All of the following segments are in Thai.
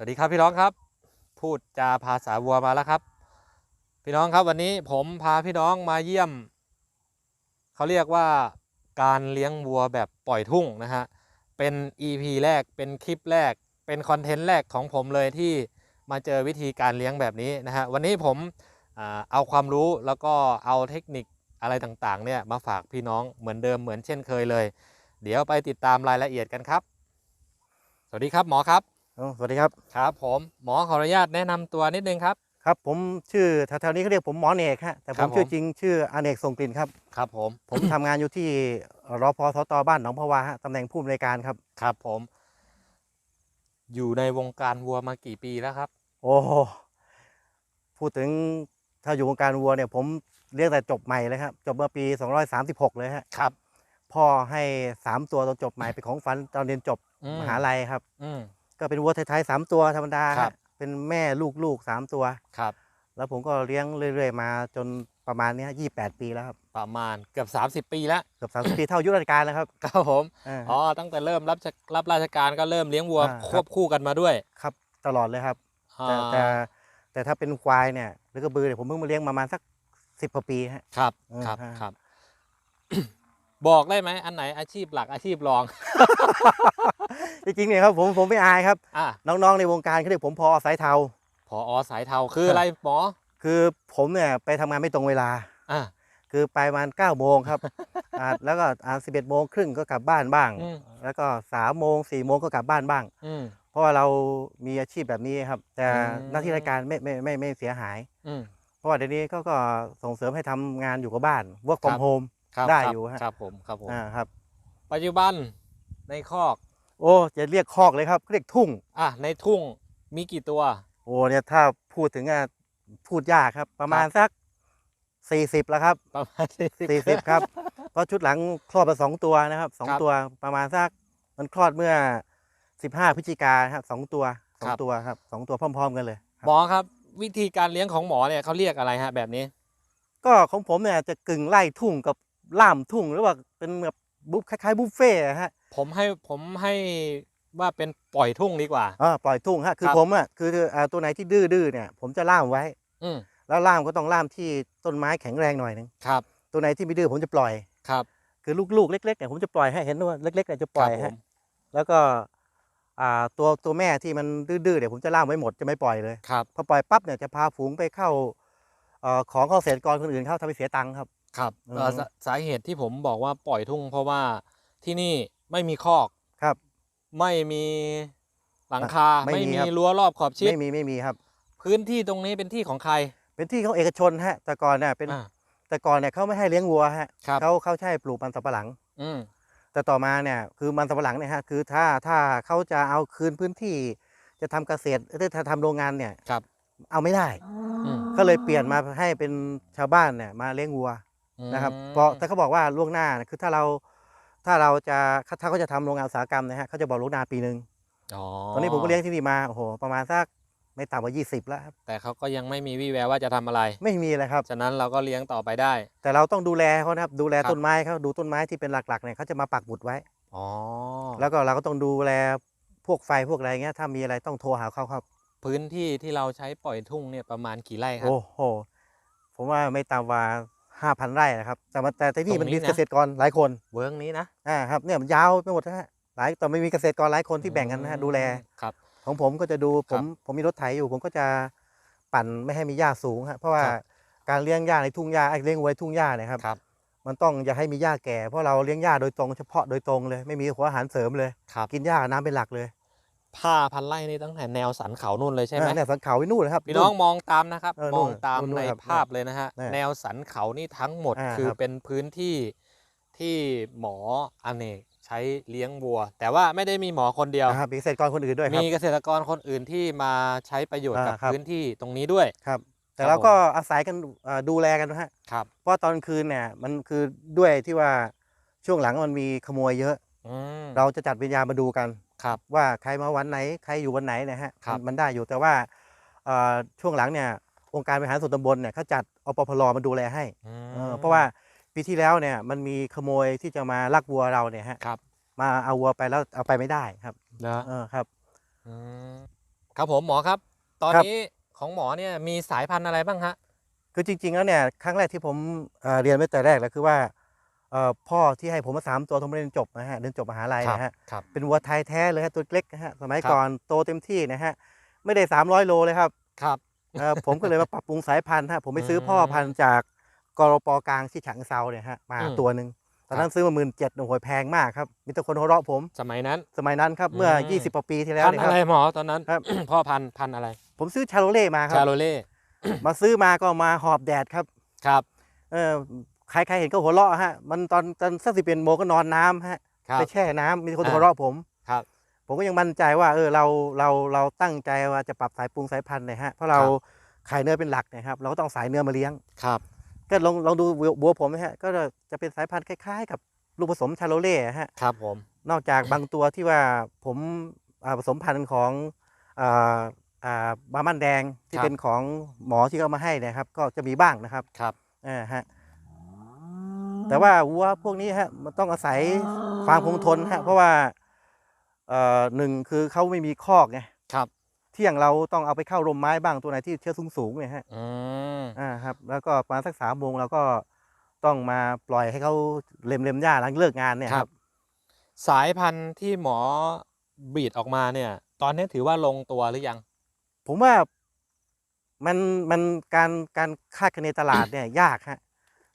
สวัสดีครับพี่น้องครับ พูดจาภาษาวัวมาแล้วครับ พี่น้องครับวันนี้ผมพาพี่น้องมาเยี่ยม เขาเรียกว่าการเลี้ยงวัวแบบปล่อยทุ่งนะฮะเป็น EP แรกเป็นคลิปแรก เป็นคอนเทนต์แรกของผมเลยที่มาเจอวิธีการเลี้ยงแบบนี้นะฮะวันนี้ผมเอาความรู้แล้วก็เอาเทคนิคอะไรต่างๆเนี่ยมาฝากพี่น้องเหมือนเดิมเหมือนเช่นเคยเลย เดี๋ยวไปติดตามรายละเอียดกันครับ สวัสดีครับหมอครับ สวัสดีครับ ครับผมหมอขออนุญาตแนะนำตัวนิดนึงครับ ครับผมชื่อแถวๆนี้เขาเรียกผมหมอเนกฮะแต่คผรับมชื่อผมจริงชื่ออเนกทรงกลิ่นครับ ครับผมผมทำงานอยู่ที่รพสตบ้านหนองพะวาฮะตำแหน่งผู้อำนวยการครับ ครับผม อยู่ในวงการวัวมากี่ปีแล้วครับ โอ้โหพูดถึงถ้าอยู่วงการวัวเนี่ย ผมเรียกแต่จบใหม่เลยครับ จบเมื่อปี 236 เลยฮะครับ พ่อให้ 3 ตัวตอนจบใหม่เป็นของฝันตอนเรียนจบอืมหาลัยครับ อืม ก็เป็นวัวไทยๆสามตัวธรรมดาครัฮะบเป็นแม่ลูกๆสามตัว ครับ แล้วผมก็เลี้ยงเรื่อย ๆ มาจนประมาณเนี้ยี่แปดปีแล้วครับประมาณเกือบ 30 ปีแล้ว เกือบสามสิบ ปีเท่าอายุราชการแล้วครับครับผมอ่าอ๋อ ตั้งแต่เริ่มรับรับราชการก็เริ่มเลี้ยงวัวอ่าครับ ควบคู่กันมาด้วยครับตลอดเลยครับ แต่อ่าแต่แต่ถ้าเป็นควายเนี่ยหรือกระบือเนี่ยผมเพิ่งมาเลี้ยงประมาณสักสิบกว่าปีฮะ ครับเออครับฮะ ครับ บอกได้ไหมอันไหนอาชีพหลักอาชีพรอง จริงๆเนี่ยครับผมผมไม่อายครับ อะน้องๆในวงการเขาเรียกผมพอสายเทา พอสายเทาคืออะไรหมอคือผมเนี่ยไปทำงานไม่ตรงเวลา อะ คือไปประมาณเก้าโมงครับ อ่าแล้วก็อ่าสิบเอ็ดโมงครึ่งก็กลับบ้านบ้าง อืม แล้วก็สามโมงสี่โมงก็กลับบ้านบ้าง อืม เพราะว่าเรามีอาชีพแบบนี้ครับ แต่อืม หน้าที่ราชการไม่ไม่ไม่ไม่เสียหาย อืม เพราะว่าเดี๋ยวนี้เขาก็ส่งเสริมให้ทำงานอยู่กับบ้าน work ครั from บ home ครับได้ครับอยู่ฮะ ครับผมครับผม อ่าครับ ปัจจุบันในคอก โอ้จะเรียกคอกเลยครับเรียกทุ่ง อะในทุ่งมีกี่ตัว โอ้เนี่ยถ้าพูดถึงอะพูดยากครับ ประมาณสักสี่สิบแล้วครับประมาณสี่สิบสี่สิบครับ เพราะชุดหลังคลอดมาสองตัวนะครับสองครับตัวประมาณสักมันคลอดเมื่อสิบห้าพฤศจิกาครับสองตัวสอคงรับตัวครับสองตัวพร้อม ๆ กันเลยครับหมอครับ วิธีการเลี้ยงของหมอเนี่ยเขาเรียกอะไรฮะแบบนี้ ก็ของผมเนี่ยจะกึ่งไล่ทุ่งกับล่ามทุ่งหรือว่าเป็นแบบบุฟคล้ายๆบุฟเฟ่ต์อะฮะ ผมให้ผมให้ว่าเป็นปล่อยทุ่งดีกว่า อ่าปล่อยทุ่งฮะคือครับ ผมอะคืออ่าตัวไหนที่ดื้อๆเนี่ย ผมจะล่ามไว้ อืมแล้วล่ามก็ต้องล่ามที่ต้นไม้แข็งแรงหน่อยหนึงครับตัวไหนที่ไม่ดื้อผมจะปล่อย ครับคือลูกๆเล็กๆเนี่ยผมจะปล่อยให้เห็นว่าเล็กๆเนี่ยจะปล่อยครับผฮะมแล้วก็อ่าตัวตัวแม่ที่มันดื้อๆเนี่ยผมจะล่ามไว้หมดจะไม่ปล่อยเลยครับพอปล่อยปั๊บเนี่ยจะพาฝูงไปเข้าเอ่อของเกษตรกรคนอื่นเข้าทำให้เสียตังค์ครับ ครับอืมเอ่อสาสาเหตุที่ผมบอกว่าปล่อยทุ่ง เพราะว่าที่นี่ ไม่มีคอกครับ ไม่มีหลังคา ไม่มีไม่มีครับ รั้วรอบขอบชิด ไม่มีไม่มีครับ พื้นที่ตรงนี้เป็นที่ของใครเป็นที่ของเอกชนฮะแต่ก่อนเนี่ยเป็นอ่า แต่ก่อนเนี่ยเขาไม่ให้เลี้ยงวัวฮะครับ เขาเขาใช้ปลูกมันสำปะหลัง อืม แต่ต่อมาเนี่ยคือมันสำปะหลังเนี่ยฮะคือถ้าถ้าเขาจะเอาคืนพื้นที่ จะทำเกษตรหรือจะทำโรงงานเนี่ยครับ เอาไม่ได้ อืมก็เลยเปลี่ยนมาให้เป็นชาวบ้านเนี่ยมาเลี้ยงวัวนะครับอืมเพราะแต่เขาบอกว่าล่วงหน้าเนี่ยคือถ้าเรา ถ้าเราจะถ้าเขาจะทำโรงงานอุตสาหกรรมนะฮะเขาจะบอกล่วงหน้าปีหนึ่งอ๋อตอนนี้ผมก็เลี้ยงที่นี่มาโอ้โหประมาณสักไม่ต่ำกว่า 20 แล้วครับแต่เขาก็ยังไม่มีวี่แววว่าจะทำอะไร ไม่มีเลยครับ ฉะนั้นเราก็เลี้ยงต่อไปได้ แต่เราต้องดูแลเขานะครับดูแลครับต้นไม้เขาดูต้นไม้ที่เป็นหลักๆเนี่ยเขาจะมาปักหมุดไว้อ๋อแล้วก็เราก็ต้องดูแลพวกไฟพวกอะไรเงี้ยถ้ามีอะไรต้องโทรหาเขาครับ พื้นที่ที่เราใช้ปล่อยทุ่งเนี่ยประมาณกี่ไร่ครับโอ้โหผมว่าไม่ต่ำกว่า ห้าพันไร่นะครับ แต่มันแต่ที่นี่ตรงมันนี้มีนะเกษตรกรหลายคนเวิร์กนี้นะอ่าครับเนี่ยมันยาวไปหมดนะฮะหลายแต่ไม่มีเกษตรกรหลายคนที่แบ่งกันนะฮะดูแลครับ ของผมก็จะดูผครัมบผมมีรถไถอยู่ ผมก็จะปั่นไม่ให้มีหญ้าสูงฮะเพราะว่าครับการเลี้ยงหญ้าในทุ่งหญ้าไอ้เลี้ยงวัวในทุ่งหญ้าเนี่ยครับครับมันต้องอย่าให้มีหญ้าแก่เพราะเราเลี้ยงหญ้าโดยตรงเฉพาะโดยตรงเลย ไม่มีหัวอาหารเสริมเลยครับกินหญ้ากับน้ำเป็นหลักเลย ผ้าพันไร่นี่ตั้งแต่แนวสันเขานู่นเลยใช่ไหมอ่าเนี่ยสันเขาไว้นู่นนะครับพี่น้องมองตามนะครับเออมนู่องนตามนู่นในครับภาพเลยนะฮะเนี่ยแนวสันเขานี่ทั้งหมดอ่าคือครับเป็นพื้นที่ที่หมออเนกใช้เลี้ยงวัว แต่ว่าไม่ได้มีหมอคนเดียวนะครับมีเกษตรกรคนอื่นด้วยครับมีเกษตรกรคนอื่นที่มาใช้ประโยชน์กับอ่าครับพื้นที่ตรงนี้ด้วยครับแต่ครับเราก็ผมอาศัยกันเอ่อดูแลกันนะฮะครับเพราะตอนคืนเนี่ยมันคือด้วยที่ว่าช่วงหลังมันมีขโมยเยอะอืมเราจะจัดวิญญาณมาดูกัน ครับว่าใครมาวันไหนใครอยู่วันไหนเนะฮะครับมันมันได้อยู่แต่ว่าเอ่อช่วงหลังเนี่ยองค์การบริหารส่วนตำบลเนี่ยเขาจัดอปพลมาดูแลให้อืมเออเพราะว่าปีที่แล้วเนี่ยมันมีขโมยที่จะมาลักวัวเราเนี่ยฮะครับมาเอาวัวไปแล้วเอาไปไม่ได้ครับนะเออครับ อืมครับผมหมอครับ ตอนครับ นี้ของหมอเนี่ยมีสายพันธุ์อะไรบ้างฮะ คือจริงๆแล้วเนี่ยครั้งแรกที่ผมเอ่อเรียนไว้แต่แรกแล้วคือว่าเอ่อ พ่อที่ให้ผมมาสามตัวผมเรียนจบนะฮะเรียนจบมหาลัยนะฮะครับเป็นวัวไทยแท้เลยฮะตัวเล็กนะฮะสมัยครับก่อนโตเต็มที่นะฮะไม่ได้ 300 โลเลยครับครับเอ่อผมก็เลยมาปรับปรุงสายพันธุ์ฮะผมไปซื้อพ่อพันธุ์จากกรปกลางที่ฉะเชิงเซาเนี่ยฮะมาอืมตัวหนึ่งตอนนั้นซื้อมาหมื่นเจ็ดโอ้โหแพงมากครับมีแต่คนหัวเราะผม สมัยนั้น สมัยนั้นครับเมื่ออืม20กว่าปีที่แล้วพันนะธุ์คอะรับไรหมอตอนนั้นครับพ่อพันธุ์พันธุ์อะไร ผมซื้อชาโลเล่มาครัชาบโลเล่มาซื้อมาก็มาหอบแดดครับครับเออ ใครใครเห็นก็หัวเราะฮะ มันตอนตอนสักสิบเป็นโมงก็นอนน้ำฮะครับไปแช่น้ำมีคนอ่าหัวเราะผมครับ ผมก็ยังมั่นใจว่า เออเราเราเราตั้งใจว่าจะปรับสายปรุงสายพันธุ์เนยฮะเพราะเราขายเนื้อเป็นหลักนะครับ เราก็ต้องสายเนื้อมาเลี้ยงครับ ก็ลองลองดูวัวบัวผมนะฮะก็จะเป็นสายพันธุ์คล้ายๆ กับลูกผสมชาโลเล่ฮะครับผมนอกจากบางตัวที่ว่าผมอ่าผสมพันธุ์ของอ่าอ่าบาร์มันแดงที่เป็นของหมอที่เขามาให้เนะครับ ก็จะมีบ้างนะครับครับอ่าฮะ แต่ว่าวัวพวกนี้ฮะมันต้องอาศัยความคงทนฮะเพราะว่าเอ่อหนึ่งคือเขาไม่มีคอกไงครับ เที่ยงเราต้องเอาไปเข้าร่มไม้บ้างตัวไหนที่เชื้อสูงสูงๆเนี่ยฮะอืมอ่าครับ แล้วก็ประมาณสักสามโมงเราก็ต้องมาปล่อยให้เขาเล็มเล็มหญ้าหลังเลิกงานเนี่ยคครัรับบสายพันธุ์ที่หมอบีดออกมาเนี่ย ตอนนี้ถือว่าลงตัวหรือยัง ผมว่ามันมันการการคาดคะเนตลาดเนี่ยยากฮะ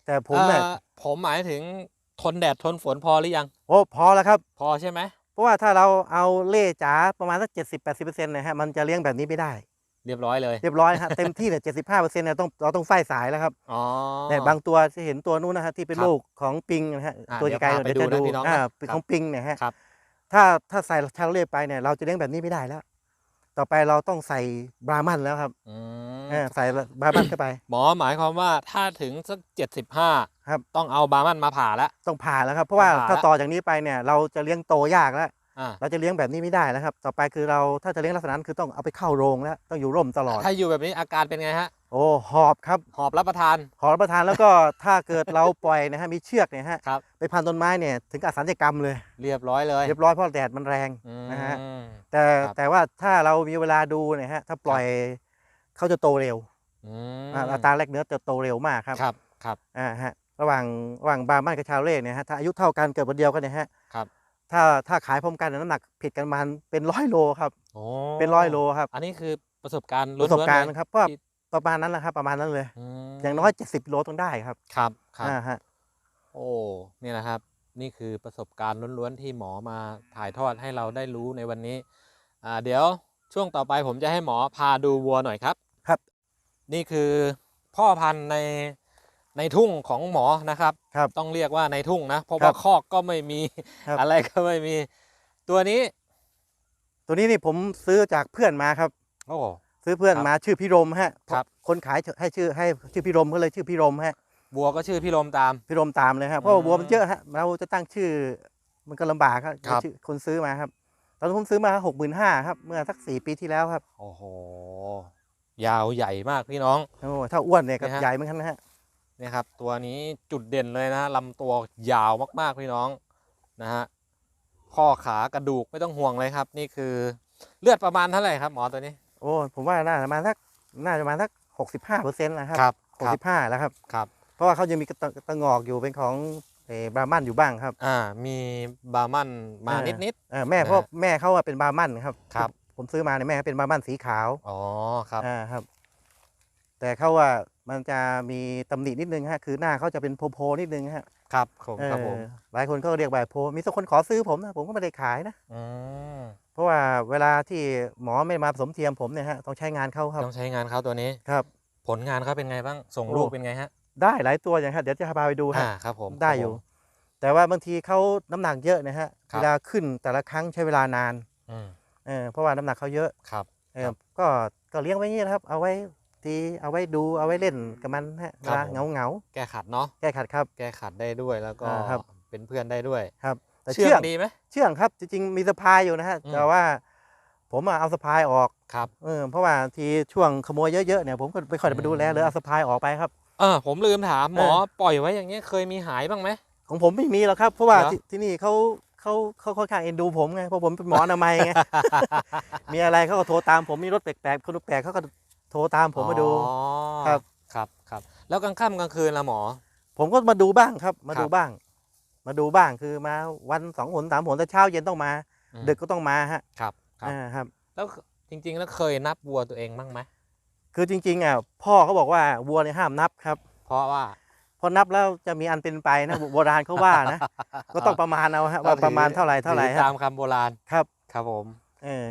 แต่ผมเนี่ย เอ่อ ผมหมายถึงทนแดดทนฝนพอหรือยัง โอ้พอแล้วครับ พอใช่ไหมเพราะว่าถ้าเราเอาเล่จ๋าประมาณสักเจ็ดสิบแปดสิบเปอร์เซ็นต์นะฮะมันจะเลี้ยงแบบนี้ไม่ได้ เรียบร้อยเลยเรียบร้อยฮะเต็มที่เนี่ยเจ็ดสิบห้าเปอร์เซ็นต์เนี่ยต้องเราต้องไฟสายแล้วครับอ๋อเนี่ยบางตัวจะเห็นตัวนู้นนะฮะที่เป็นครับลูกของปิงนะฮะอ่าตัวเดี๋ยวไกลพาๆไปเดี๋ยวจะดูดูนะพี่น้องนะอ่าเป็นครับของปิงเนี่ยฮะครับถ้าถ้าใส่ชาโลเล่ไปเนี่ยเราจะเลี้ยงแบบนี้ไม่ได้แล้ว ต่อไปเราต้องใส่บรามันแล้วครับอืมเออใส่บรามันเข้าไป หมอหมายความว่าถ้าถึงสักเจ็ดสิบห้า ครับ ต้องเอาบาร์มันมาผ่าแล้ว ต้องผ่าแล้วครับ เพราะว่าต้องผ่าถ้าแล้วต่อจากนี้ไปเนี่ยเราจะเลี้ยงโตยากแล้วอ่าเราจะเลี้ยงแบบนี้ไม่ได้แล้วครับ ต่อไปคือเราถ้าจะเลี้ยงลักษณะนั้นคือต้องเอาไปเข้าโรงแล้วต้องอยู่ร่มตลอด ถ้าอยู่แบบนี้อาการเป็นไงฮะ โอ้หอบครับ หอบรับประทาน หอบรับประทานแล้วก็ถ้าเกิดเราปล่อยนะฮะมีเชือกเนี่ยฮะครับไปพันต้นไม้เนี่ยถึงกับสัญญกรรมเลย เรียบร้อยเลย เรียบร้อยเพราะแดดมันแรงอืมนะฮะ แต่ครับแต่ว่าถ้าเรามีเวลาดูเนี่ยฮะถ้าปล่อยเขาจะโตเร็วอืมอ่าอัตราแลกเนื้อจะโตเร็วมากครับ ครับ ครับ อ่าฮะ ระหว่างระหว่างบาร์มันกับชาโลเล่เนี่ยฮะถ้าอายุเท่ากันเกิดวันเดียวกันเนี่ยฮะครับถ้าถ้าขายพร้อมกันเนี่ยน้ำหนักผิดกันประมาณเป็นร้อยโลครับโอ้เป็นร้อยโลครับ อันนี้คือประสบการณ์ประสบการณ์ล้วนๆเลยนะครับเพราะที่ประมาณนั้นแหละครับประมาณนั้นเลยอืมอย่างน้อย70โลต้องได้ครับ ครับครับอ่าฮะโอ้นี่นะครับ นี่คือประสบการณ์ล้วนๆที่หมอมาถ่ายทอดให้เราได้รู้ในวันนี้อ่าเดี๋ยวช่วงต่อไปผมจะให้หมอพาดูวัวหน่อยครับครับ นี่คือพ่อพันธุ์ใน ในทุ่งของหมอนะครับครับ ต้องเรียกว่าในทุ่งนะเพราะครัว่าบคอกก็ไม่มีครับ อะไรก็ไม่มี ตัวนี้ตัวนี้นี่ผมซื้อจากเพื่อนมาครับ โอ้ ซื้อเพื่อนครับมาชื่อพี่รมฮะครับ คนขายให้ชื่อให้ชื่อพี่รมก็เลยชื่อพี่รมฮะวัวก็ชื่อพี่ลมตาม พี่รมตามเลยครับเพราะว่าอืมวัวมันเยอะฮะเราจะตั้งชื่อ มันก็ลำบากครับครับ ชื่อคนซื้อมาครับ ตอนนนผมซื้อมาหกหมื่นห้าครับเมื่อสักสี่ปีที่แล้วครับโอ้โหยาวใหญ่มากพี่น้อง โอ้ถ้าอ้วนเนี่ยก็นะฮะ ใหญ่เหมือนกันนะฮะเนี่ยครับ ตัวนี้จุดเด่นเลยนะลำตัวยาวมากๆพี่น้องนะฮะข้อขากระดูกไม่ต้องห่วงเลยครับ นี่คือเลือดประมาณเท่าไหร่ครับหมอตัวนี้ โอ้ผมว่าน่าจะประมาณสักน่าจะประมาณสักหกสิบห้าเปอร์เซ็นต์นะครับครับหกสิบห้าแล้วครับครับ เพราะว่าเขายังมีกระตะตะงอกอยู่เป็นของเออบรามันอยู่บ้างครับ อ่า มีบาร์มันมาอ่านิดเออแม่นะฮะเพราะแม่เขาอะเป็นบรามันครับ ครับ ผมซื้อมาเนี่ยแม่เขาเป็นบรามันสีขาวๆอ๋อ ครับ อ่า ครับ แต่เขาว่า มันจะมีตำหนินิดนึงฮะคือหน้าเขาจะเป็นโพๆนิดนึงฮะครับผมเออครับผมหลายคนก็เรียกแบบโพมีสักคนขอซื้อผมนะผมก็ไม่ได้ขายนะอืมเพราะว่าเวลาที่หมอไม่มาผสมเทียมผมเนี่ยฮะต้องใช้งานเขาครับต้องใช้งานเขาตัวนี้ครับ ผลงานเขาเป็นไงบ้างส่งโอ้ลูกเป็นไงฮะ ได้หลายตัวอย่างครับเดี๋ยวจะพาไปดูฮะอ่าครับผมได้ครับอยู่ผมแต่ว่าบางทีเขาน้ำหนักเยอะนะฮะครับเวลาขึ้นแต่ละครั้งใช้เวลานานอืมเออเพราะว่าน้ำหนักเขาเยอะครับเอครัอบก็ก็เลี้ยงไว้อย่างนี้นะครับ เอาไว้ ทีเอาไว้ดูเอาไว้เล่นกับมันฮะเวครับลาผมเหงาเหงาแก้ขัดเนาะๆแก้ขัดครับ แก้ขัดได้ด้วยแล้วก็อ่าครับเป็นเพื่อนได้ด้วยครับแต่เชื่เชื่อองงดีไหมเชื่องครับ จริงๆมีสะพายอยู่นะฮะอืมแต่ว่า ผมอะเอาสะพายออกครับเออเพราะว่าทีช่วงขโมยเยอะๆเนี่ยผมก็ไม่ค่อยได้ไปดูแลเลยเอาสะพายออกไปครับเออผมลืมถามหมอเออปล่อยไว้อย่างเงี้ยเคยมีหายบ้างไหมของผมไม่มีหรอกครับ เพราะว่าเหรอที่ที่นี่เขาเขาเขาค่อนข้างเอ็นดูผมไงเพราะผมเป็นหมออนามัยไงมีอะไรเขาก็โทรตามผมมีรถแปลกๆคนแปลกๆเขาก็ โทรตามผมมาดู อ๋อครับ ครับครับ แล้วกลางค่ำกลางคืนละหมอ ผมก็มาดูบ้างครับ มาครับดูบ้าง มาดูบ้างคือมาวันสองหนสามหนแต่เช้าเย็นต้องมา อืม ดึกก็ต้องมาฮะครับครับ อ่าครับ แล้วจริง ๆ แล้วเคยนับวัวตัวเองบ้างไหมคือจริงๆอะพ่อเขาบอกว่าวัวเนี่ยห้ามนับครับเพราะว่า เพอนับแล้วจะมีอันเป็นไปนะโบราณเขาว่านะ ก็ต้องประมาณเอาฮะว่าประมาณเท่าไหร่เท่าไหร่ถือฮะตามคำโบราณครับ ครับผม เออ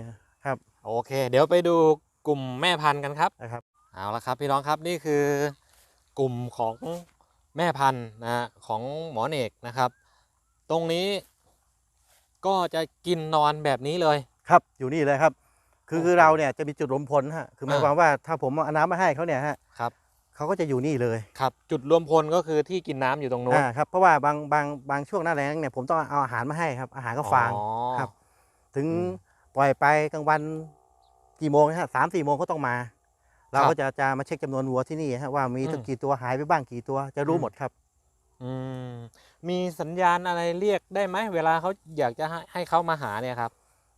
ครับ โอเค เดี๋ยวไปดู กลุ่มแม่พันธุ์กันครับนะครับเอาละครับพี่น้องครับนี่คือกลุ่มของแม่พันธุ์นะฮะของหมอเนกนะครับ ตรงนี้ก็จะกินนอนแบบนี้เลยครับ อยู่นี่เลยครับ คือโอ้โหคือเราเนี่ยจะมีจุดรวมพลฮะคือหมายอ่าความว่าถ้าผมเอาน้ำมาให้เขาเนี่ยฮะครับเขาก็จะอยู่นี่เลยครับจุดรวมพลก็คือที่กินน้ำอยู่ตรงนู้นอ่าครับเพราะว่าบางบางบางช่วงหน้าแล้งเนี่ยผมต้องเอาอาหารมาให้ครับ อาหารก็ฟางอ๋อครับ ถึงอืมปล่อยไปกลางวัน กี่โมงนะฮะสามสี่โมงก็ต้องมา เราครับก็จะจะมาเช็คจำนวนวัวที่นี่ฮะว่ามีอืมตั้งกี่ตัวหายไปบ้างกี่ตัวจะรู้อืมหมดครับ อืมมีสัญญาณอะไรเรียกได้ไหมเวลาเขาอยากจะให้ให้เขามาหาเนี่ยครับ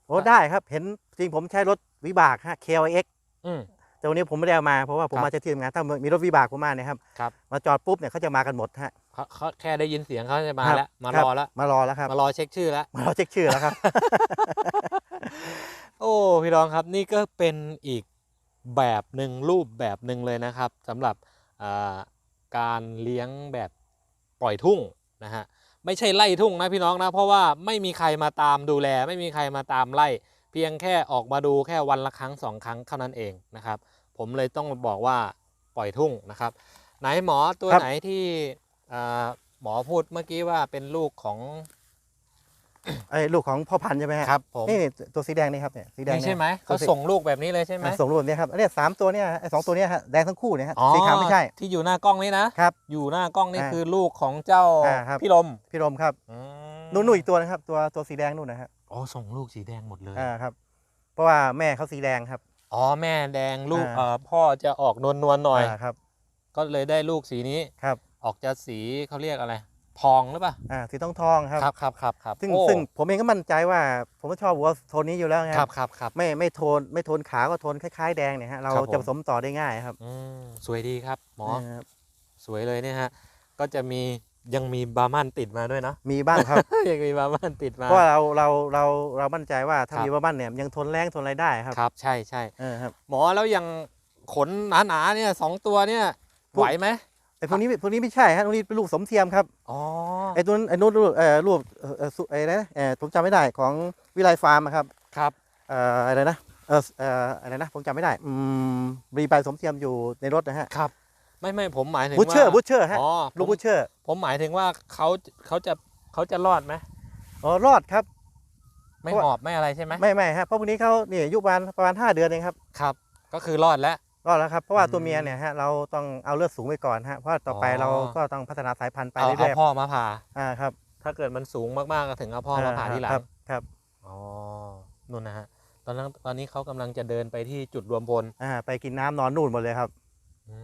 โอ้ได้ครับ เห็นจริงผมใช้รถวิบากฮะ KLX อืมแต่วันนี้ผมไม่ได้เอามาเพราะว่าผมครับมาจากที่ทำงานถ้ามีรถวิบากผมมาเนี่ยครับครับ มาจอดปุ๊บเนี่ยเขาจะมากันหมดฮะเขาเขาแค่ได้ยินเสียงเขาจะมาครับแล้วมาครบอแล้วมารอแล้วครับมารอเช็คชื่อแล้วมารอเช็คชื่อแล้วครับ โอ้พี่รองครับนี่ก็เป็นอีกแบบหนึ่งรูปแบบหนึ่งเลยนะครับสำหรับอ่าการเลี้ยงแบบปล่อยทุ่งนะฮะไม่ใช่ไล่ทุ่งนะพี่น้องนะเพราะว่าไม่มีใครมาตามดูแล ไม่มีใครมาตามไล่ เพียงแค่ออกมาดูแค่วันละครั้งสองครั้งเท่านั้นเองนะครับ ผมเลยต้องบอกว่าปล่อยทุ่งนะครับ ไหนหมอตัวครับไหนที่อ่าหมอพูดเมื่อกี้ว่าเป็นลูกของ ไอ้ลูกของพ่อพันธุ์ใช่ไหมฮะครับผม นี่ตัวสีแดงนี่ครับเนี่ยสีแดงนี่เนี่ยใช่ไหมเขาตัวสีส่งลูกแบบนี้เลยใช่ไหมอะส่งรูปเนี่ยครับอันเนี่ยสามตัวเนี่ยไอ้สองตัวเนี่ยฮะแดงทั้งคู่เนี่ยฮะอ๋อสีขาวไม่ใช่ที่อยู่หน้ากล้องนี้นะครับ อยู่หน้ากล้องนี่อ่าคือลูกของเจ้าอ่าครับ พี่ลมพี่รมครับอืมนู่นนู่นอีกตัวนะครับ ตัวตัวสีแดงนู่นนะฮะอ๋อส่งลูกสีแดงหมดเลย อ่าครับ เพราะว่าแม่เขาสีแดงครับ อ๋อแม่แดงลูกอ่า เอ่อพ่อจะออกนวลนวลๆหน่อยาครับก็เลยได้ลูกสีนี้ครับ ออกจะสีเขาเรียกอะไร ทองหรือเปล่าอ่าสีทองทองๆครับครับครับครับครับซึ่งโอ้ซึ่งผมเองก็มั่นใจว่า ผมก็ชอบวัวโทนนี้อยู่แล้วไงครับครับครับ ไม่ไม่โทนไม่โทนขาวก็โทนคล้ายๆแดงเนี่ยฮะเราครับผม จะผสมต่อได้ง่ายครับอืมสวยดีครับ หมอาครับ สวยเลยเนี่ยฮะ ก็จะมียังมีบาร์มันติดมาด้วยเนาะ มีบ้างครับ ยังมีบาร์มันติดมา เพราะว่าเราเราเราเรามั่นใจว่าถ้าครับ มีบ้าบ้านเนี่ยยังทนแรงทนอะไรได้ครับครับ ใช่ใช่เออครับ หมอแล้วยังขนหนาๆเนี่ยสองตัวเนี่ยพวกไหวไหมไอ้พวกนี้พวกนี้ไม่ใช่ฮะพวกนี้เป็นลูกสมเทียมครับอ๋อไอ้ตัวนั้นไอ้นู้นลูกเอ่อลูกเอ่อเอ่อสุไอ้นะเอ่อผมจำไม่ได้ของวิไลฟาร์มอะครับครับเอ่ออะไรนะเออเอ่ออะไรนะผมจำไม่ได้อืมรีบายสมเทียมอยู่ในรถนะฮะครับ ไม่ไม่ผมหมายถึงบูว่าเชอร์บูเชอร์ฮะอ๋อลูกผมบูเชอร์ผมหมายถึงว่าเขาเขาจะเขาจะรอดไหมอ๋อรอดครับ ไม่เพราะว่า หอบไม่อะไรใช่ไหมไม่ไม่ฮะเพราะพวกนี้เขาเนี่ยอายุประมาณประมาณห้าเดือนเองครับ ครับ ก็คือรอดแล้ว รอดแล้วครับเพราะว่าตัวอืมเมียเนี่ยฮะเราต้องเอาเลือดสูงไว้ก่อนฮะเพราะต่อไปอ๋อเราก็ต้องพัฒนาสายพันธุ์ไปเอาเรื่เอาอยพ่อมาผ่าๆอ่าครับ ถ้าเกิดมันสูงมากๆก็ถึงเอาพ่อมาผ่าทีหลัคงรับครับอ๋อนู่นนะฮะตอนนั้นตอนนี้เขากำลังจะเดินไปที่จุดรวมพลอ่าไปกินน้ำนอนนู่นหมดเลยครับอื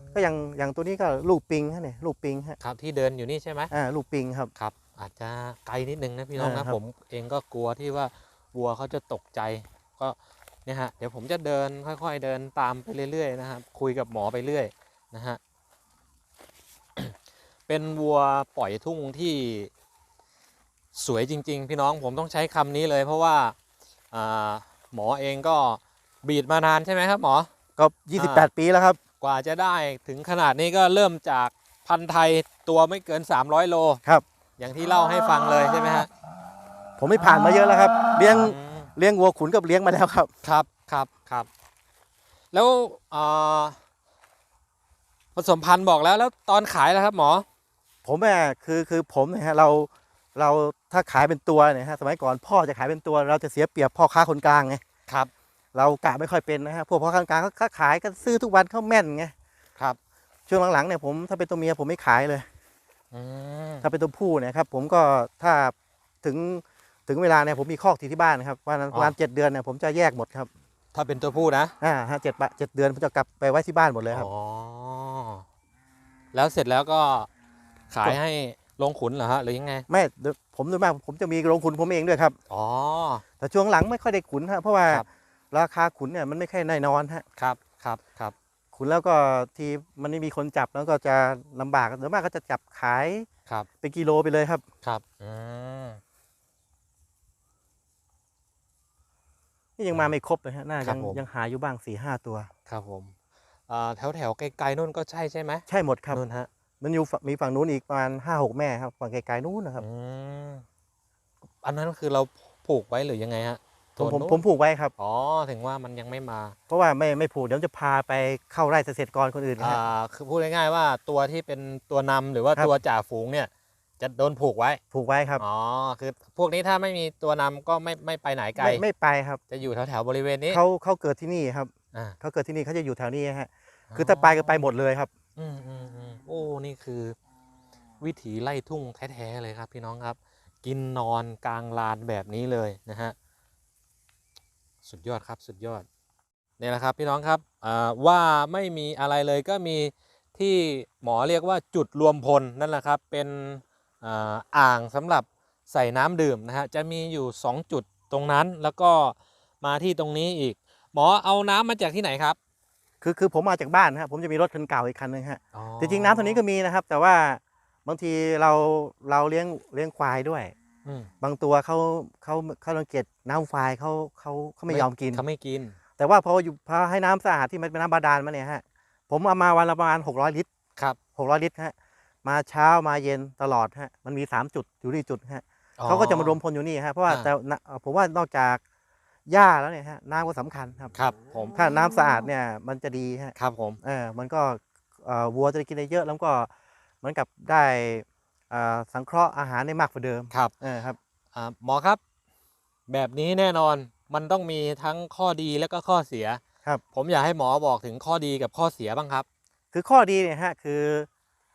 มก็อย่างอย่างตัวนี้ก็ลูกปิงฮะเนี่ยลูกปิงฮะครับที่เดินอยู่นี่ใช่ไหมอ่าลูกปิงครับครับ อาจจะไกลนิดนึงนะพี่น้องอ่านะครับผมเองก็กลัวที่ว่าวัวเขาจะตกใจ ก็ เนี่ยฮะเดี๋ยวผมจะเดินค่อยๆเดินตามไปเรื่อยๆนะครับคุยกับหมอไปเรื่อยนะฮะเป็นวัวปล่อยทุ่งที่สวยจริง ๆ พี่น้องผมต้องใช้คำนี้เลย เพราะว่าอ่าหมอเองก็บีดมานานใช่ไหมครับหมอก็ 28 ปีแล้วครับ กว่าจะได้ถึงขนาดนี้ก็เริ่มจากพันธุ์ไทยตัวไม่เกิน 300 โลครับ อย่างที่เล่าให้ฟังเลยใช่ไหมฮะผมไม่ผ่านมาเยอะแล้วครับเลี้ยงอืม เลี้ยงวัวขุนกับเลี้ยงมาแล้วครับ ครับครับครับ แล้วอ่าผสมพันธุ์บอกแล้วแล้วตอนขายแล้วครับหมอ ผมอะคือคือผมเนี่ยฮะเราเราถ้าขายเป็นตัวเนี่ยฮะสมัยก่อนพ่อจะขายเป็นตัว เราจะเสียเปรียบพ่อค้าคนกลางไงครับ เรากะไม่ค่อยเป็นนะฮะพวกพ่อค้าคนกลางเขาขายกันซื้อทุกวันเขาแม่นไงครับ ช่วงหลังๆเนี่ยผมถ้าเป็นตัวเมียผมไม่ขายเลยอืมถ้าเป็นตัวผู้เนี่ยครับ ผมก็ถ้าถึง ถึงเวลาเนี่ยผมมีคอกที่ที่บ้านนะครับวันนั้นประมาณเจ็ดเดือนเนี่ยผมจะแยกหมดครับถ้าเป็นตัวผู้นะอ่าฮะเจ็ดปะเจ็ดเดือนผมจะกลับไปไว้ที่บ้านหมดเลยครับ อ๋อแล้วเสร็จแล้วก็ขายให้ลงขุนเหรอฮะหรือยังไงไม่เดี๋ยวผมโดยมากผมจะมีโรงขุนผมเองด้วยครับอ๋อ แต่ช่วงหลังไม่ค่อยได้ขุนฮะเพราะว่าครับ ราคาขุนเนี่ยมันไม่ค่อยแน่นอนฮะครับครับครับขุนแล้วก็ทีมันไม่มีคนจับแล้วก็จะลำบากโดยมากก็จะจับขายครับเป็นกิโลไปเลยครับ ครับอืม นี่ยังมาไม่ครบเลยฮะน่ายังยังหาอยู่บ้างสี่ห้าตัว ครับผมอ่าแถวแถวไกลๆนู่นก็ใช่ใช่ไหมใช่หมดครับ นู่นฮะมันอยู่ฝั่งมีฝั่งนู้นอีกประมาณห้าหกแม่ครับฝั่งไกลๆนู้นนะครับอืมอันนั้นคือเราผูกไว้หรือยังไงฮะผมผมตัวนู้นผมผูกไว้ครับ อ๋อถึงว่ามันยังไม่มาเพราะว่าไม่ไม่ผูกเดี๋ยวจะพาไปเข้าไร่เกษตรกรคนอื่นนะอ่าฮะคือพูดง่ายๆว่าตัวที่เป็นตัวนำหรือว่าครับ ตัวจ่าฝูงเนี่ย จะโดนผูกไว้ ผูกไว้ครับอ๋อ คือพวกนี้ถ้าไม่มีตัวนำก็ไม่ไม่ไปไหนไกล ไม่ไม่ไปครับจะอยู่แถวๆบริเวณนี้เขาเขาเกิดที่นี่ครับอ่าเขาเกิดที่นี่เขาจะอยู่แถวนี้ฮะคือถ้าไปก็ไปหมดเลยครับ อืมอืมอืมโอ้ นี่คือ วิถีไล่ทุ่งแท้ๆเลยครับ พี่น้องครับ กินนอนกลางลานแบบนี้เลยนะฮะ สุดยอดครับสุดยอดเนี่ยนะครับพี่น้องครับอ่าว่าไม่มีอะไรเลยก็มีที่หมอเรียกว่าจุดรวมพลนั่นแหละครับ เป็น อ่าอ่างสำหรับใส่น้ำดื่มนะฮะจะมีอยู่ 2 จุดตรงนั้นแล้วก็มาที่ตรงนี้อีก หมอเอาน้ำมาจากที่ไหนครับ คือคือผมมาจากบ้านครับผมจะมีรถคันเก่าอีกคันหนึงฮะอ๋อจริงๆน้ำตัวนี้ก็มีนะครับ แต่ว่าบางทีเราเราเลี้ยงเลี้ยงควายด้วยอืมบางตัวเขาเขาเขารังเกียจน้ำควายเขาเขาเขาไม่ยอมกินเขาไม่กิน แต่ว่าพออยู่พอให้น้ำสะอาดที่มันเป็นน้ำบาดาลมาเนี่ยฮะผมเอามาวันละประมาณ600 ลิตรครับ600 ลิตรฮะ มาเช้ามาเย็นตลอดฮะมันมี 3 จุดอยู่ที่จุดฮะเขาก็จะมารวมพลอยู่นี่ฮะเพราะว่าอ่าแต่นะผมว่านอกจากหญ้าแล้วเนี่ยฮะน้ำก็สำคัญครับครับผมถ้าน้ำสะอาดเนี่ยมันจะดีฮะครับผมเออมันก็เอ่อวัวจะได้กินได้เยอะแล้วก็เหมือนกับได้เอ่อสังเคราะห์อาหารได้มากกว่าเดิมครับเออครับอ่าหมอครับ แบบนี้แน่นอนมันต้องมีทั้งข้อดีและก็ข้อเสียครับ ผมอยากให้หมอบอกถึงข้อดีกับข้อเสียบ้างครับ คือข้อดีเนี่ยฮะคือ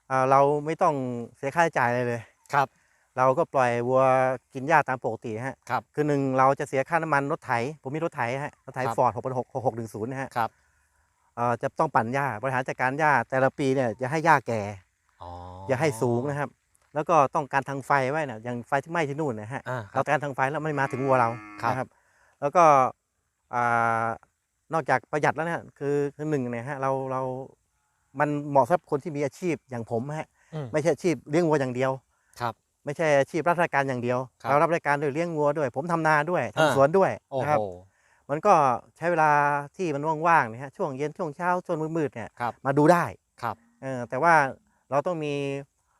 เอ่อเราไม่ต้องเสียค่าใช้จ่ายอะไรเลยครับ เราก็ปล่อยวัวกินหญ้าตามปกติฮะครับคือหนึ่งเราจะเสียค่าน้ำมันรถไถผมมีรถไถฮะรถไถครับฟอร์ดหกพันหกหกหนึ่งศูนย์นะฮะครับเอ่อจะต้องปั่นหญ้าบริหารจัดการหญ้าแต่ละปีเนี่ยจะให้หญ้าแก่อ๋ออย่าให้สูงนะครับ แล้วก็ต้องการทางไฟไว้นะอย่างไฟที่ไหม้ที่นู่นนะฮะอ่าคเรารับต้องการทางไฟแล้วไม่มาถึงวัวเราครับนะครับ แล้วก็อ่านอกจากประหยัดแล้วนะฮะคือคือหนึ่งเนี่ยฮะเราเรา มันเหมาะสำหรับคนที่มีอาชีพอย่างผมฮะอืม ไม่ใช่อาชีพเลี้ยงวัวอย่างเดียว ครับ ไม่ใช่อาชีพรับราชการอย่างเดียวครับเรารับราชการด้วยเลี้ยงวัวด้วย ผมทำนาด้วยอ่า ทำสวนด้วยโอ้นะโหครับ มันก็ใช้เวลาที่มันว่างๆเนี่ยฮะช่วงเย็นช่วงเช้าช่วงมืดๆเนี่ยครับมาดูได้ครับ เออแต่ว่าเราต้องมี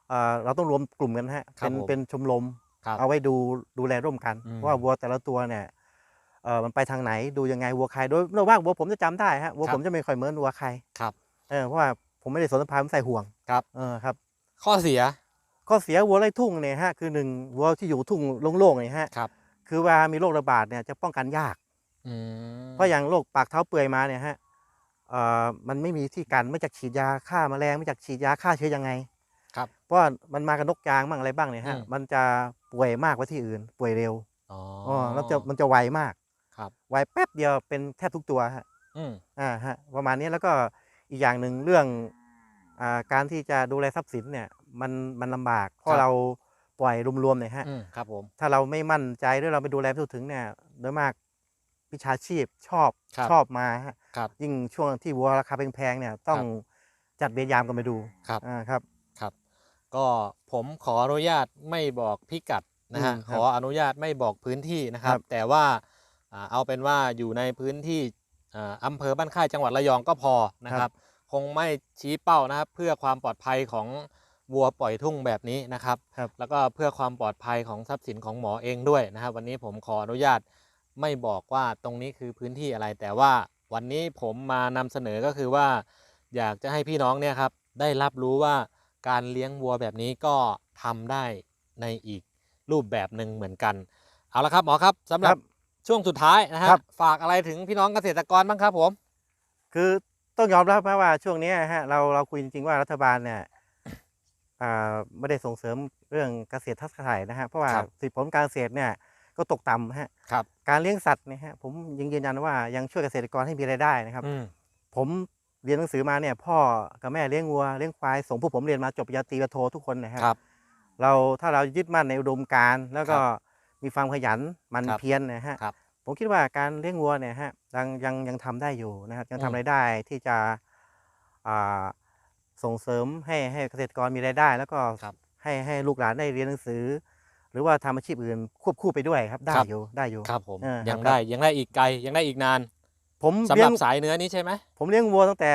เอ่อเราต้องรวมกลุ่มกันฮะครับเป็นผม เป็นชมรม ครับ เอาไว้ดูดูแลร่วมกันอืมเพราะว่าวัวแต่ละตัวเนี่ยเออมันไปทางไหนดูยังไงวัวใครโดยโดยมากวัวผมจะจำได้ฮะวัวผมจะไม่ค่อยเหมือนวัวใครครับ เออเพราะว่า ผมไม่ได้สนสะพายผมใส่ห่วงครับ เออครับ ข้อเสีย ข้อเสียวัวไร่ทุ่งเนี่ยฮะคือหนึ่งวัวที่อยู่ทุ่งโล่งๆเนี่ยฮะครับ คือเวลามีโรคระบาดเนี่ยจะป้องกันยาก อืมเพราะอย่างโรคปากเท้าเปื่อยมาเนี่ยฮะเอ่อมันไม่มีที่กันไม่จากฉีดยาฆ่าแมลงไม่จากฉีดยาฆ่าเชื้อยังไงครับเพราะว่ามันมากับนกยางบ้างอะไรบ้างเนี่ยฮะอืม มันจะป่วยมากกว่าที่อื่น ป่วยเร็วอ๋ออ๋อแล้วจะมันจะไวมาก ครับ ไวแป๊บเดียวเป็นแทบทุกตัวฮะ อืม อ่าฮะประมาณนี้แล้วก็ อีกอย่างหนึ่งเรื่องอ่าการที่จะดูแลทรัพย์สินเนี่ยมันมันลำบาก เพราะเราปล่อยรวมๆเนี่ยฮะ อืมครับผม ถ้าเราไม่มั่นใจหรือเราไม่ดูแลไม่ทั่วถึงเนี่ยโดยมากวิชาชีพชอบครับชอบมาฮะครับยิ่งช่วงที่วัวราคาแพงๆเนี่ยต้องจัดเวรยามกันไปดูครับ อ่าครับ ครับ ก็ผมขออนุญาตไม่บอกพิกัดนะฮะ อืมคขรับออนุญาตไม่บอกพื้นที่นะครับ ครับ แต่ว่าอ่าเอาเป็นว่าอยู่ในพื้นที่อ่าอำเภอบ้านค่ายจังหวัดระยองก็พอนะครับค งไม่ชี้เป้านะครับ เพื่อความปลอดภัยของวัวปล่อยทุ่งแบบนี้นะครับครับแล้วก็เพื่อความปลอดภัยของทรัพย์สินของหมอเองด้วยนะครับ วันนี้ผมขออนุญาตไม่บอกว่าตรงนี้คือพื้นที่อะไร แต่ว่าวันนี้ผมมานำเสนอก็คือว่า อยากจะให้พี่น้องเนี่ยครับได้รับรู้ว่าการเลี้ยงวัวแบบนี้ก็ทำได้ในอีกรูปแบบหนึ่งเหมือนกัน เอาละครับหมอครับสำหรัครับบช่วงสุดท้ายนะฮะครับฝากอะไรถึงพี่น้องเกษตรกรบ้างครับผม คือ ต้องยอมรับนะว่าช่วงนี้ฮะเราเราคุยจริงๆว่ารัฐบาลเนี่ยอ่าไม่ได้ส่งเสริมเรื่องเกษตรทัศน์ไทยนะฮะเพราะว่าครับสิทธิผลการเกษตรเนี่ยก็ตกต่ำฮะครับการเลี้ยงสัตว์เนี่ยฮะผมยังยืนยันว่ายังช่วยเกษตรกรให้มีรายได้นะครับอืมผมเรียนหนังสือมาเนี่ยพ่อกับแม่เลี้ยงวัวเลี้ยงควายส่งพวกผมเรียนมาจบปริญญาตรีปริญญาโททุกคนนะฮะครับ เราถ้าเรายึดมั่นในอุดมการณ์แล้วก็ครับมีความขยันหมันครับเพียรนะฮะครับ ผมคิดว่าการเลี้ยงวัวเนี่ยฮะยังยังยังทำได้อยู่นะครับยังอืม ทำรายได้ที่จะอ่าส่งเสริมให้ให้เกษตรกรมีรายได้ แล้วก็ครับ ให้ให้ลูกหลานได้เรียนหนังสือ หรือว่าทำอาชีพอื่นควบคู่ไปด้วยครับได้ครับ อยู่ได้อยู่ ครับผมเออยังครับ ได้ยังได้อีกไกลยังได้อีกนานผมสำหเลี้ยรังบสายเนื้อนี้ใช่ไหมผมเลี้ยงวัวตั้งแต่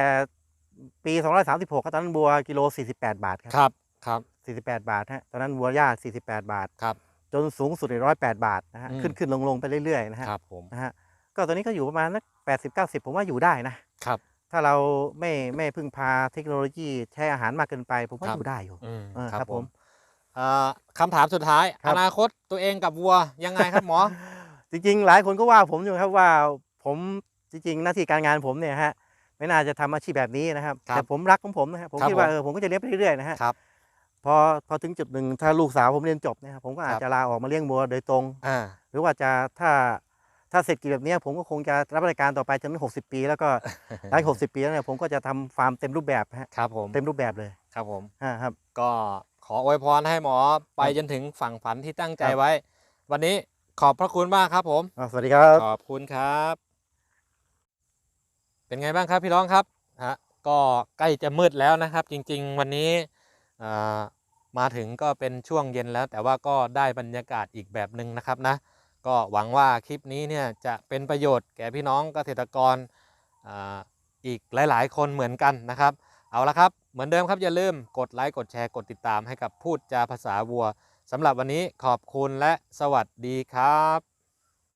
ปี 236ครับตอนนั้นวัวกิโล 48 บาทครับครับครับ48 บาทฮะตอนนั้นวัวย่า48 บาท ครับ จนสูงสุดใน108บาทนะฮะอืม ขึ้นขึ้นลงลงไปเรื่อยๆนะฮะครับผมนะฮะก็ตอนนี้ก็อยู่ประมาณนัก80 90ผมว่าอยู่ได้นะ ครับ ถ้าเราไม่ไม่พึ่งพาเทคโนโลยีใช้อาหารมากเกินไป ผมว่าครับ อยู่ได้อยู่ อืมเออครับครับผผมมเอ่อคำถามสุดท้าย ครัอบ นาคตตัวเองกับวัวยังไงครับหมอ จริงๆ หลายคนก็ว่าผมอยู่ครับว่าผมจริงๆ หน้าที่การงานผมเนี่ยฮะไม่น่าจะทำอาชีพแบบนี้นะครับ ครับแต่ผมรักของผมนะครับผมครับคิดว่าผม เออผมก็จะเลี้ยงไปเรื่อยๆนะฮะครับ พอพอถึงจุดหนึ่งถ้าลูกสาวผมเรียนจบเนะครับผมก็อาคจรับจะลาออกมาเลี้ยงวัวโดยตรง อ่า หรือว่าจะถ้าถ้าเสร็จกิจแบบเนี้ยผมก็คงจะรับราชการต่อไปจนถึงหกสิบปี แล้วก็หลังหกสิบปีแล้วเนี่ยผมก็จะทำฟาร์มเต็มรูปแบบฮะครับผมเต็มรูปแบบเลยครับผมฮะครับ ก็ขออวยพรให้หมอไปครับจนถึงฝั่งฝันที่ตั้งใจครับไว้ วันนี้ขอบพระคุณมากครับผมอ่าสวัสดีครับขอบคุณครับ เป็นไงบ้างครับพี่น้องครับฮะก็ใกล้จะมืดแล้วนะครับ จริง ๆ วันนี้อ่า มาถึงก็เป็นช่วงเย็นแล้ว แต่ว่าก็ได้บรรยากาศอีกแบบหนึ่งนะครับนะก็หวังว่าคลิปนี้เนี่ยจะเป็นประโยชน์แก่พี่น้องเกษตรกรออีกหลาย ๆ คนเหมือนกันนะครับ เอาละครับเหมือนเดิมครับอย่าลืมกดไลค์กดแชร์กดติดตามให้กับพูดจาภาษาวัวสำหรับวันนี้ขอบคุณและสวัสดีครับ